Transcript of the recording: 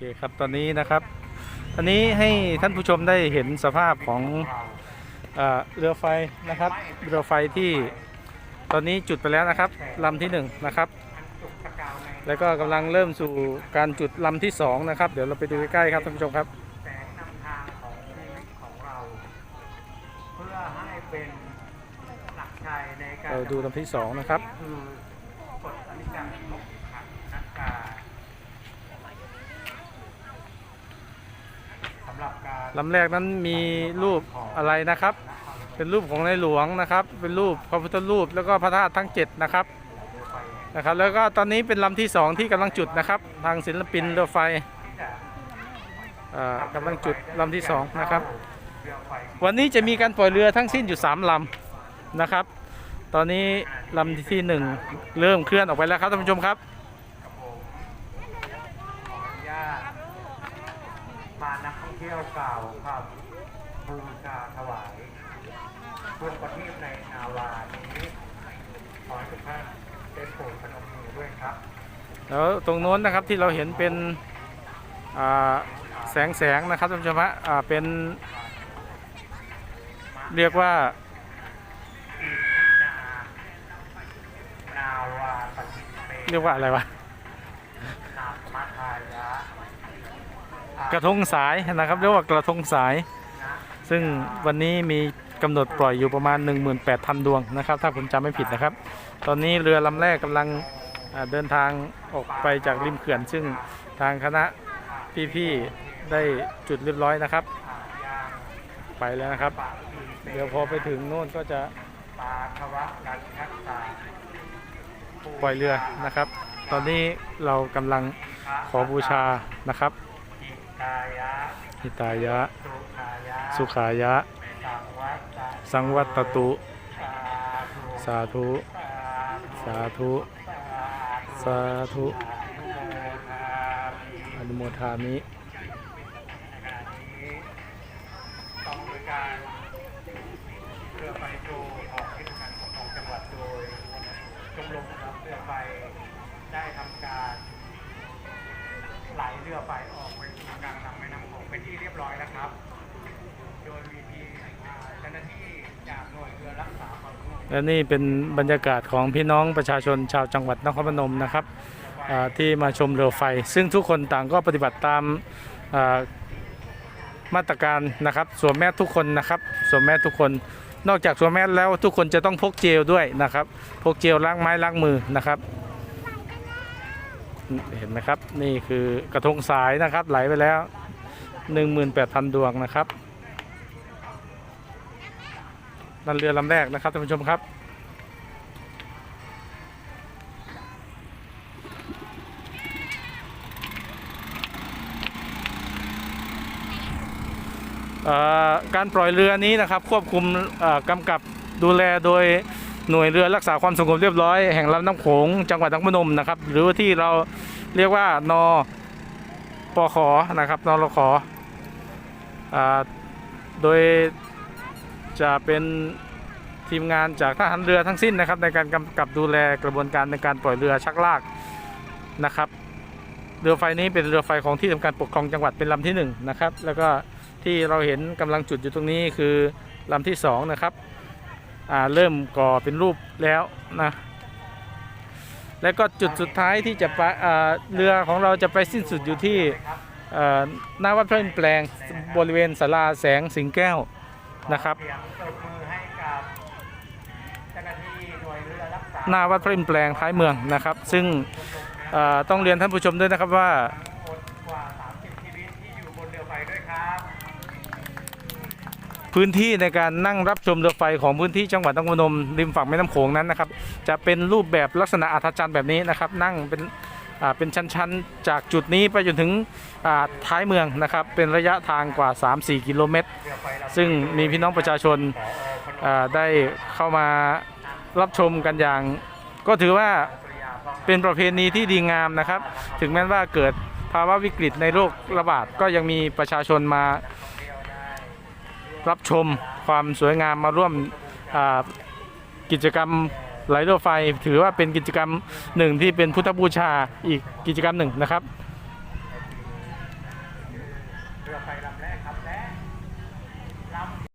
เคครับตอนนี้นะครับตอนนี้ให้ท่านผู้ชมได้เห็นสภาพของเอ่อเรือไฟนะครับเรือไฟที่ตอนนี้จุดไปแล้วนะครับลำที่หนึ่งนะครับ แล้วก็กำลังเริ่มสู่การจุดลำที่สองนะครับ เดี๋ยวเราไปดูใกล้ๆครับท่านผู้ชมครับ แสงนำทางของชีวิตของเรา เพื่อให้เป็นหลักชัยในการเราดูลำที่สองนะครับ คือกฎอนิจจังทุกขังนักกาสำหรับการ ลำแรกนั้นมีรูปอะไรนะครับ เป็นรูปของในหลวงนะครับ เป็นรูปพระพุทธรูปแล้วก็พระธาตุทั้งเจ็ดนะครับนะครับ แล้วก็ตอนนี้เป็นลำที่สองที่กำลังจุดนะครับ ทางศิลปินเรือไฟที่จะเอ่อกำลังจุดลำที่สองนะครับ วันนี้จะมีการปล่อยเรือทั้งสิ้นอยู่ 3ลำนะครับ ตอนนี้ลำที่ 1 เริ่มเคลื่อนออกไปแล้วครับท่านผู้ชมครับผมขออนุญาต พานักท่องเที่ยวกล่าวครับบูชาถวายดวงประทีปในนาวานี้ขอให้ทุกท่านได้โปรดพนมมือด้วยครับ แล้วตรงโน้นนะครับที่เราเห็นเป็นอ่าแสงแสงนะครับท่านผู้ชมฮะอ่าเป็นเรียกว่าอินานาวาปฏิเปเรียกว่าอะไรวะ นามาทายะ กระทงสายนะครับเรียกว่ากระทงสาย ซึ่งวันนี้มีกำหนดปล่อยอยู่ประมาณ 18,000 ดวงนะครับ ถ้าผมจำไม่ผิดนะครับ ตอนนี้เรือลำแรกกำลังเดินทางออกไปจากริมเขื่อน ซึ่งทางคณะพี่ๆได้จุดเรียบร้อยนะครับ ไปแล้วนะครับ เดี๋ยวพอไปถึงโน่นก็จะปล่อยเรือนะครับ ตอนนี้เรากำลังขอบูชานะครับ หิตายะสุขายะ สุขายะ สังวัตตะสังวัตตุสาธุสาธุ สาธุ สาธุอนุโมทามิต้องโดยการเรือไฟโจออกที่ทางของจังหวัดโดยชมรมรับเรือไฟได้ทำการไหลเรือไฟออก ยบร้อยแล้วครับ โดยมีทีมาเจ้าหน้าที่จากหน่วยเรือรักษาความสงบและนี่เป็นบรรยากาศของพี่น้องประชาชนชาวจังหวัดนครพนมนะครับอ่าที่มาชมเรือไฟ ซึ่งทุกคนต่างก็ปฏิบัติตามอ่ามาตรการนะครับสวมแมสทุกคนนะครับสวมแมสทุกคน นอกจากสวมแมสแล้วทุกคนจะต้องพกเจลด้วยนะครับ พกเจลล้างไม้ล้างมือนะครับ เห็นไหมครับ นี่คือกระทงสายนะครับไหลไปแล้ว 18,000 ดวงนะครับนั่นเรือลำแรกนะครับท่านผู้ชมครับการปล่อยเรือนี้นะครับควบคุมกำกับดูแลโดยหน่วยเรือรักษาความสงบเรียบร้อยแห่งลำน้ำโขงจังหวัดนครพนมนะครับ หรือว่าที่เราเรียกว่านปขนะครับนรข โดยจะเป็นทีมงานจากทหารเรือทั้งสิ้นนะครับ ในการกำกับดูแลกระบวนการในการปล่อยเรือชักลากนะครับ เรือไฟนี้เป็นเรือไฟของที่ทำการปกครองจังหวัดเป็นลำที่หนึ่งนะครับ แล้วก็ที่เราเห็นกำลังจุดอยู่ตรงนี้คือลำที่สองนะครับเริ่มก่อเป็นรูปแล้วนะแล้วก็จุดสุดท้ายที่จะไปเรือของเราจะไปสิ้นสุดอยู่ที่ หน้าวัดพระอินทร์แปลงบริเวณศาลาแสงสิงแก้วนะครับหน้าวัดพระอินทร์แปลงท้ายเมืองนะครับ ซึ่งต้องเรียนท่านผู้ชมด้วยนะครับว่าพื้นที่ในการนั่งรับชมเรือไฟของพื้นที่จังหวัดนครพนมริมฝั่งแม่น้ำโขงนั้นนะครับ จะเป็นรูปแบบลักษณะอัศจรรย์แบบนี้นะครับ นั่งเป็น เป็นชั้นๆ จากจุดนี้ไปจนถึงอ่าท้ายเมืองนะครับ เป็นระยะทางกว่า 3-4 กิโลเมตร ซึ่งมีพี่น้องประชาชนอ่าได้เข้ามารับชมกันอย่าง ก็ถือว่าเป็นประเพณีที่ดีงามนะครับ ถึงแม้ว่าเกิดภาวะวิกฤตในโรคระบาดก็ยังมีประชาชนมารับชมความสวยงามมาร่วมอ่ากิจกรรม ไหลเรือไฟถือว่าเป็นกิจกรรมหนึ่งที่เป็นพุทธบูชาอีกกิจกรรมหนึ่งนะครับ